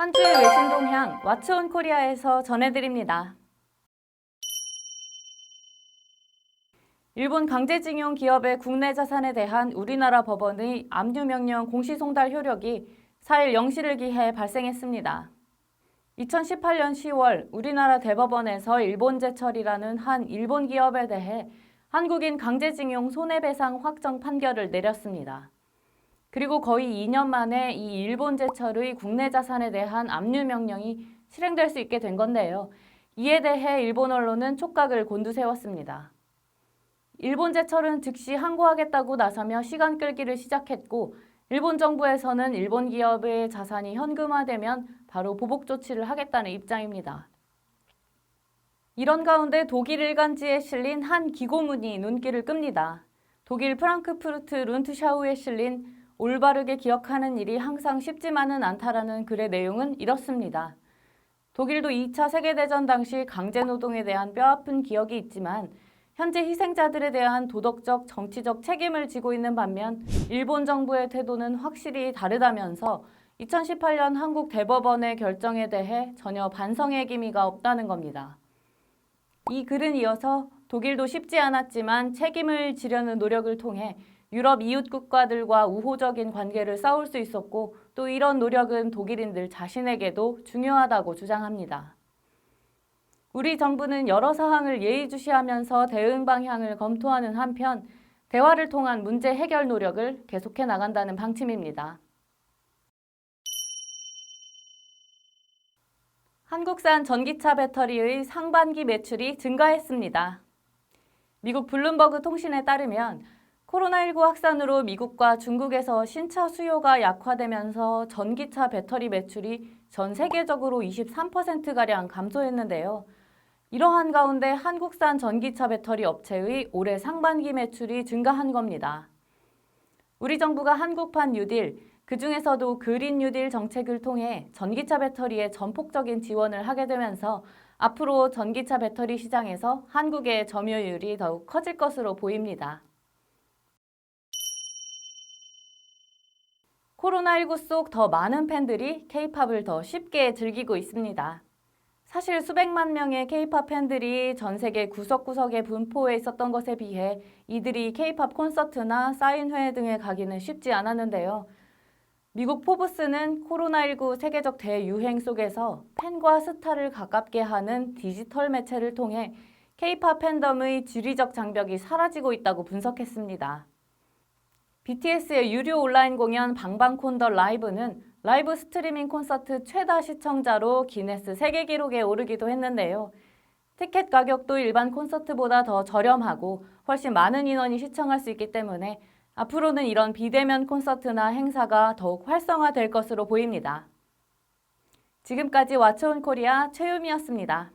한 주의 외신 동향 왓츠온 코리아에서 전해드립니다. 일본 강제징용 기업의 국내 자산에 대한 우리나라 법원의 압류 명령 공시 송달 효력이 4일 0시를 기해 발생했습니다. 2018년 10월 우리나라 대법원에서 일본제철이라는 한 일본 기업에 대해 한국인 강제징용 손해배상 확정 판결을 내렸습니다. 그리고 거의 2년 만에 이 일본 제철의 국내 자산에 대한 압류 명령이 실행될 수 있게 된 건데요. 이에 대해 일본 언론은 촉각을 곤두세웠습니다. 일본 제철은 즉시 항고하겠다고 나서며 시간 끌기를 시작했고 일본 정부에서는 일본 기업의 자산이 현금화되면 바로 보복 조치를 하겠다는 입장입니다. 이런 가운데 독일 일간지에 실린 한 기고문이 눈길을 끕니다. 독일 프랑크푸르트 룬트샤우에 실린 올바르게 기억하는 일이 항상 쉽지만은 않다라는 글의 내용은 이렇습니다. 독일도 2차 세계대전 당시 강제노동에 대한 뼈아픈 기억이 있지만 현재 희생자들에 대한 도덕적, 정치적 책임을 지고 있는 반면 일본 정부의 태도는 확실히 다르다면서 2018년 한국 대법원의 결정에 대해 전혀 반성의 기미가 없다는 겁니다. 이 글은 이어서 독일도 쉽지 않았지만 책임을 지려는 노력을 통해 유럽 이웃 국가들과 우호적인 관계를 쌓을 수 있었고 또 이런 노력은 독일인들 자신에게도 중요하다고 주장합니다. 우리 정부는 여러 사항을 예의주시하면서 대응 방향을 검토하는 한편 대화를 통한 문제 해결 노력을 계속해 나간다는 방침입니다. 한국산 전기차 배터리의 상반기 매출이 증가했습니다. 미국 블룸버그 통신에 따르면 코로나19 확산으로 미국과 중국에서 신차 수요가 약화되면서 전기차 배터리 매출이 전 세계적으로 23%가량 감소했는데요. 이러한 가운데 한국산 전기차 배터리 업체의 올해 상반기 매출이 증가한 겁니다. 우리 정부가 한국판 뉴딜, 그 중에서도 그린 뉴딜 정책을 통해 전기차 배터리에 전폭적인 지원을 하게 되면서 앞으로 전기차 배터리 시장에서 한국의 점유율이 더욱 커질 것으로 보입니다. 코로나19 속 더 많은 팬들이 케이팝을 더 쉽게 즐기고 있습니다. 사실 수백만 명의 케이팝 팬들이 전 세계 구석구석에 분포해 있었던 것에 비해 이들이 케이팝 콘서트나 사인회 등에 가기는 쉽지 않았는데요. 미국 포브스는 코로나19 세계적 대유행 속에서 팬과 스타를 가깝게 하는 디지털 매체를 통해 케이팝 팬덤의 지리적 장벽이 사라지고 있다고 분석했습니다. BTS의 유료 온라인 공연 방방콘더 라이브는 라이브 스트리밍 콘서트 최다 시청자로 기네스 세계 기록에 오르기도 했는데요. 티켓 가격도 일반 콘서트보다 더 저렴하고 훨씬 많은 인원이 시청할 수 있기 때문에 앞으로는 이런 비대면 콘서트나 행사가 더욱 활성화될 것으로 보입니다. 지금까지 왓츠온 코리아 최유미였습니다.